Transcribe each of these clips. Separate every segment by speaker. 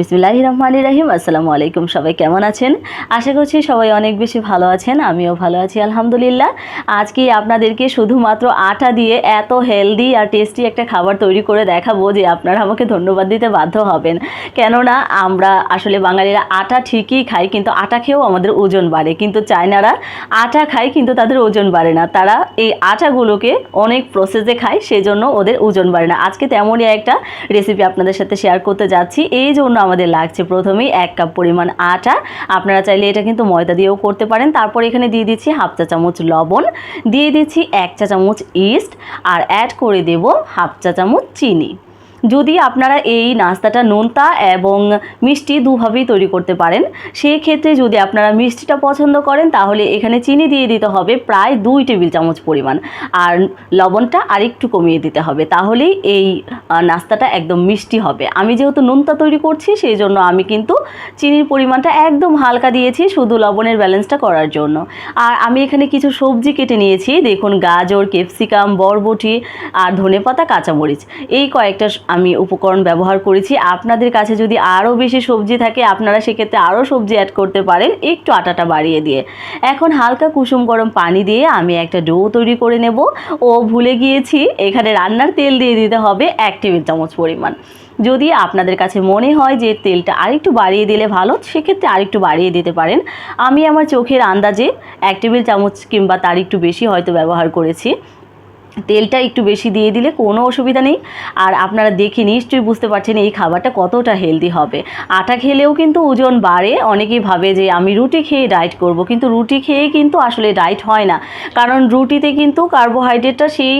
Speaker 1: বিসমিল্লাহ রহমান রাহিম, আসসালামু আলাইকুম। সবাই কেমন আছেন? আশা করছি সবাই অনেক বেশি ভালো আছেন, আমিও ভালো আছি, আলহামদুলিল্লাহ। আজকে আপনাদেরকে শুধুমাত্র আটা দিয়ে এত হেলদি আর টেস্টি একটা খাবার তৈরি করে দেখাবো যে আপনারা আমাকে ধন্যবাদ দিতে বাধ্য হবেন। কেননা আমরা আসলে বাঙালিরা আটা ঠিকই খাই, কিন্তু আটা খেয়েও আমাদের ওজন বাড়ে। কিন্তু চায়নারা আটা খায়, কিন্তু তাদের ওজন বাড়ে না। তারা এই আটাগুলোকে অনেক প্রসেসে খায়, সেজন্য ওদের ওজন বাড়ে না। আজকে তেমনই একটা রেসিপি আপনাদের সাথে শেয়ার করতে যাচ্ছি। এই জন্য আমাদের লাগছে প্রথমেই এক কাপ পরিমাণ আটা। আপনারা চাইলে এটা কিন্তু ময়দা দিয়েও করতে পারেন। তারপর এখানে দিয়ে দিচ্ছি হাফ চা চামচ লবণ। দিয়ে দিচ্ছি এক চা চামচ ইস্ট। আর অ্যাড করে দেব হাফ চা চামচ চিনি। যদি আপনারা এই নাস্তাটা নোনতা এবং মিষ্টি দুভাবেই তৈরি করতে পারেন সেই ক্ষেত্রে যদি আপনারা মিষ্টিটা পছন্দ করেন, তাহলে এখানে চিনি দিয়ে দিতে হবে প্রায় দুই টেবিল চামচ পরিমাণ। আর লবণটা আরেকটু কমিয়ে দিতে হবে, তাহলেই এই নাস্তাটা একদম মিষ্টি হবে। আমি যেহেতু নোনতা তৈরি করছি সেই জন্য আমি কিন্তু চিনির পরিমাণটা একদম হালকা দিয়েছি শুধু লবণের ব্যালেন্সটা করার জন্য। আর আমি এখানে কিছু সবজি কেটে নিয়েছি, দেখুন গাজর, ক্যাপসিকাম, বরবটি আর ধনেপাতা, কাঁচামরিচ। এই কয়েকটা আমি উপকরণ ব্যবহার করেছি। আপনাদের কাছে যদি আরও বেশি সবজি থাকে, আপনারা সেক্ষেত্রে আরও সবজি অ্যাড করতে পারেন একটু আটাটা বাড়িয়ে দিয়ে। এখন হালকা কুসুম গরম পানি দিয়ে আমি একটা ডো তৈরি করে নেব। ও ভুলে গিয়েছি, এখানে রান্নার তেল দিয়ে দিতে হবে এক টেবিল চামচ পরিমাণ। যদি আপনাদের কাছে মনে হয় যে তেলটা আরেকটু বাড়িয়ে দিলে ভালো, সেক্ষেত্রে আরেকটু বাড়িয়ে দিতে পারেন। আমি আমার চোখের আন্দাজে এক টেবিল চামচ কিংবা তার একটু বেশি হয়তো ব্যবহার করেছি। তেলটা একটু বেশি দিয়ে দিলে কোনো অসুবিধা নেই। আর আপনারা দেখে নিশ্চয়ই বুঝতে পারছেন এই খাবারটা কতটা হেলদি হবে। আটা খেলেও কিন্তু ওজন বাড়ে। অনেকেই ভাবে যে আমি রুটি খেয়ে ডায়েট করব, কিন্তু রুটি খেয়ে কিন্তু আসলে ডায়েট হয় না। কারণ রুটিতে কিন্তু কার্বোহাইড্রেটটা সেই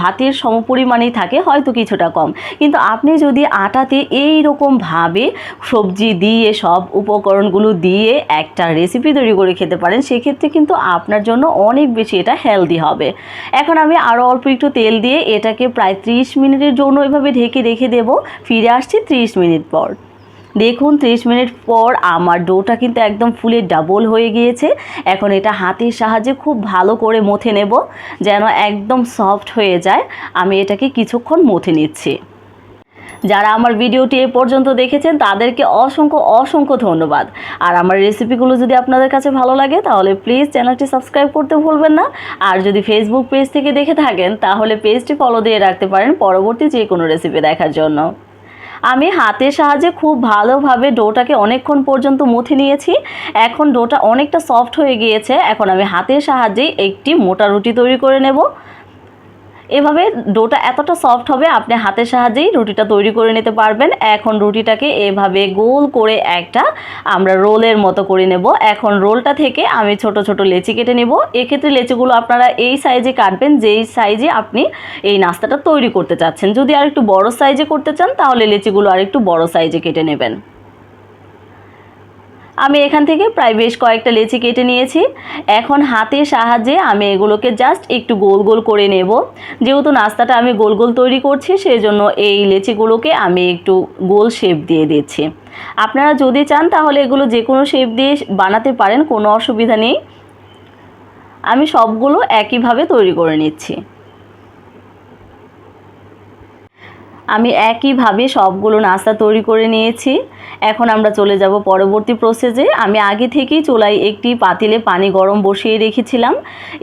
Speaker 1: ভাতের সমপরিমাণেই থাকে, হয়তো কিছুটা কম। কিন্তু আপনি যদি আটাতে এই রকমভাবে সবজি দিয়ে, সব উপকরণগুলো দিয়ে একটা রেসিপি তৈরি করে খেতে পারেন, সেক্ষেত্রে কিন্তু আপনার জন্য অনেক বেশি এটা হেলদি হবে। এখন আমি আরও অল্প একটু তেল দিয়ে এটাকে প্রায় ত্রিশ মিনিটের জন্য এভাবে ঢেকে রেখে দেব। ফিরে আসছি ত্রিশ মিনিট পর। দেখুন, ত্রিশ মিনিট পর আমার ডোটা কিন্তু একদম ফুলে ডাবল হয়ে গিয়েছে। এখন এটা হাতের সাহায্যে খুব ভালো করে মথে নেব, যেন একদম সফট হয়ে যায়। আমি এটাকে কিছুক্ষণ মথে নিচ্ছি। যারা আমার ভিডিওটি এ পর্যন্ত দেখেছেন, তাদেরকে অসংখ্য অসংখ্য ধন্যবাদ। আর আমার রেসিপিগুলো যদি আপনাদের কাছে ভালো লাগে, তাহলে প্লিজ চ্যানেলটি সাবস্ক্রাইব করতে ভুলবেন না। আর যদি ফেসবুক পেজ থেকে দেখে থাকেন, তাহলে পেজটি ফলো দিয়ে রাখতে পারেন পরবর্তী যে কোনো রেসিপি দেখার জন্য। আমি হাতের সাহায্যে খুব ভালোভাবে ডোটাকে অনেকক্ষণ পর্যন্ত মুথে নিয়েছি। এখন ডোটা অনেকটা সফট হয়ে গিয়েছে। এখন আমি হাতের সাহায্যেই একটি মোটা রুটি তৈরি করে নেব। এভাবে ডোটা এতটা সফট হবে, আপনি হাতের সাহায্যেই রুটিটা তৈরি করে নিতে পারবেন। এখন রুটিটাকে এভাবে গোল করে একটা আমরা রোলের মতো করে নেব। এখন রোলটা থেকে আমি ছোট ছোট লেচি কেটে নেব। এক্ষেত্রে লেচিগুলো আপনারা এই সাইজে কাটবেন, যেই সাইজে আপনি এই নাস্তাটা তৈরি করতে চাচ্ছেন। যদি আর একটু বড় সাইজে করতে চান, তাহলে লেচিগুলো আর একটু বড় সাইজে কেটে নেবেন। আমি এখান থেকে প্রায় বেশ কয়েকটা লেচি কেটে নিয়েছি। এখন হাতের সাহায্যে আমি এগুলোকে জাস্ট একটু গোল গোল করে নেব। যেহেতু নাস্তাটা আমি গোল গোল তৈরি করছি সেই জন্য এই লেচিগুলোকে আমি একটু গোল শেপ দিয়ে দিচ্ছি। আপনারা যদি চান তাহলে এগুলো যে কোনো শেপ দিয়ে বানাতে পারেন, কোনো অসুবিধা নেই। আমি সবগুলো একইভাবে তৈরি করে নিচ্ছি। আমি একইভাবে সবগুলো নাস্তা তৈরি করে নিয়েছি। এখন আমরা চলে যাব পরবর্তী প্রসেসে আমি আগে থেকেই চুলায় একটি পাতিলে পানি গরম বসিয়ে রেখেছিলাম।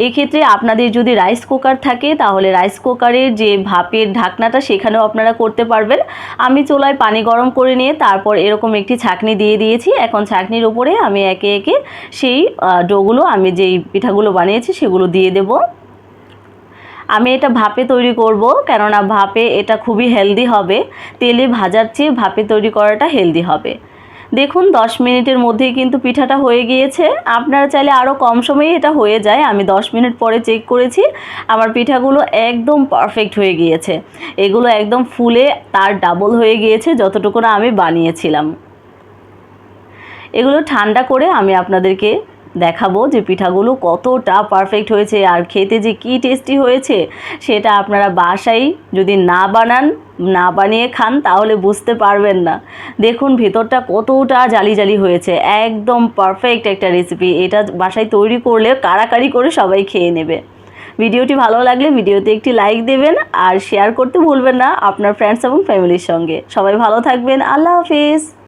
Speaker 1: এক্ষেত্রে আপনাদের যদি রাইস কুকার থাকে, তাহলে রাইস কুকারের যে ভাপের ঢাকনাটা সেখানেও আপনারা করতে পারবেন। আমি চুলায় পানি গরম করে নিয়ে তারপর এরকম একটি ছাঁকনি দিয়ে দিয়েছি। এখন ছাঁকনির উপরে আমি একে একে সেই ডোগুলো, আমি যেই পিঠাগুলো বানিয়েছি সেগুলো দিয়ে দেবো। আমি এটা ভাপে তৈরি করব, কেননা ভাপে এটা খুবই হেলদি হবে। তেলে ভাজার চেয়ে ভাপে তৈরি করাটা হেলদি হবে। দেখুন, দশ মিনিটের মধ্যেই কিন্তু পিঠাটা হয়ে গিয়েছে। আপনারা চাইলে আরও কম সময়ে এটা হয়ে যায়। আমি দশ মিনিট পরে চেক করেছি, আমার পিঠাগুলো একদম পারফেক্ট হয়ে গিয়েছে। এগুলো একদম ফুলে তার ডাবল হয়ে গিয়েছে, যতটুকু আমি বানিয়েছিলাম। এগুলো ঠান্ডা করে আমি আপনাদেরকে দেখাবো যে পিঠাগুলো কতটা পারফেক্ট হয়েছে আর খেতে যে কি টেস্টি হয়েছে, সেটা আপনারা বাসায় যদি না বানান, না বানিয়ে খান, তাহলে বুঝতে পারবেন না। দেখুন ভেতরটা কতটা জালি জালি হয়েছে, একদম পারফেক্ট একটা রেসিপি এটা বাসায় তৈরি করলে কারাকারি করে সবাই খেয়ে নেবে। ভিডিওটি ভালো লাগলে ভিডিওতে একটি লাইক দেবেন আর শেয়ার করতে ভুলবেন না আপনার ফ্রেন্ডস এবং ফ্যামিলির সঙ্গে। সবাই ভালো থাকবেন, আল্লাহ হাফিজ।